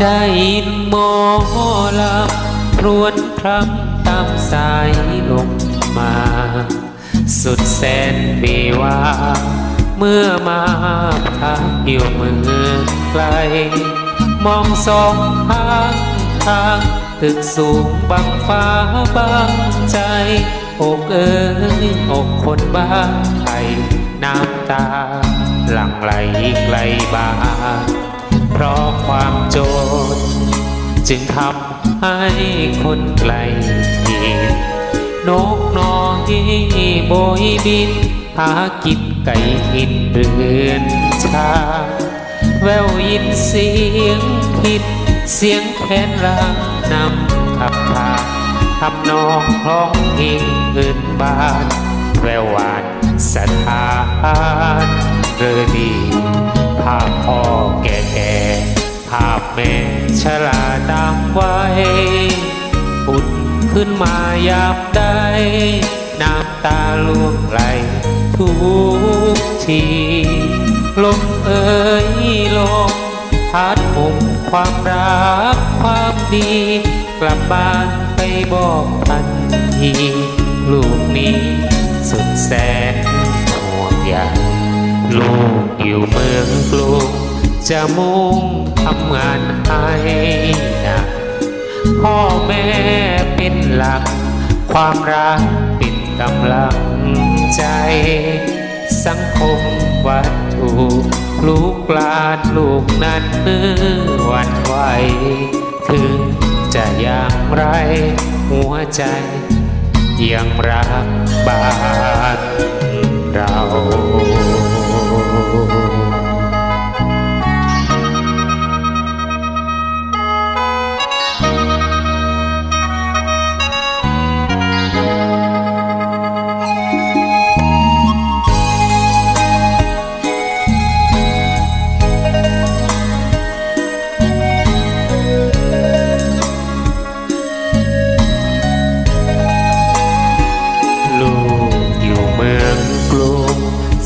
ได้ยินหมอลำรวนพรำตามสายลมมา สุดแสนเบวาเมื่อมาพักอยู่เมืองไกล มองสองทางทางตึกสูงบังฟ้าบังใจ อกเอ้ยอกคนบ้าไทยน้ำตาหลั่งไหลไกลบา เพราะความโจรจึงทำให้คนไกลถิ่นนกน้อยโบยบิน หากินไก่หินเรือนชา แววยินเสียงผิด เสียงแค้นรางนำขับพาทำนองคล้องเพลงอื่นบาน แววหวานสถาน เรอดีภาพพ่อแก่แก่ภาพแม่ชราตามไว้ปุดขึ้นมายามใดน้ำตาล่วงไหลทุกทีลมเอ่ยลมพัดผมความรักความดี กลับบ้านไปบอกทันทีลูกนี้สุดแสน ลูกอยู่เมืองกรุงจะมุ่งทำงานให้หนักพ่อแม่เป็นหลัก ความรักเป็นกำลังใจ สังคมวัตถุลูกลานลูกนั้นเมื่อวันไหวถึงจะอย่างไรหัวใจ ยังรักบ้านเรา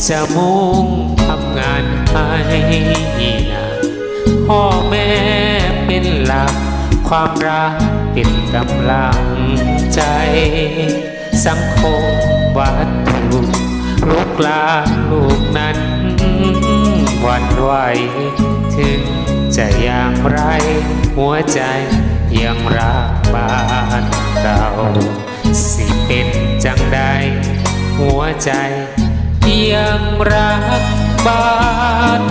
จะมุ่งทำงานให้นะพ่อแม่เป็นหลัก ความรักเป็นกำลังใจ สังคมวัตถุลูกหลานลูกนั้นหวันไหวถึงจะอย่างไร หัวใจยังรักบ้านเราสิเป็นจังใดหัวใจ ยังรักบ้าน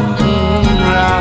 เรา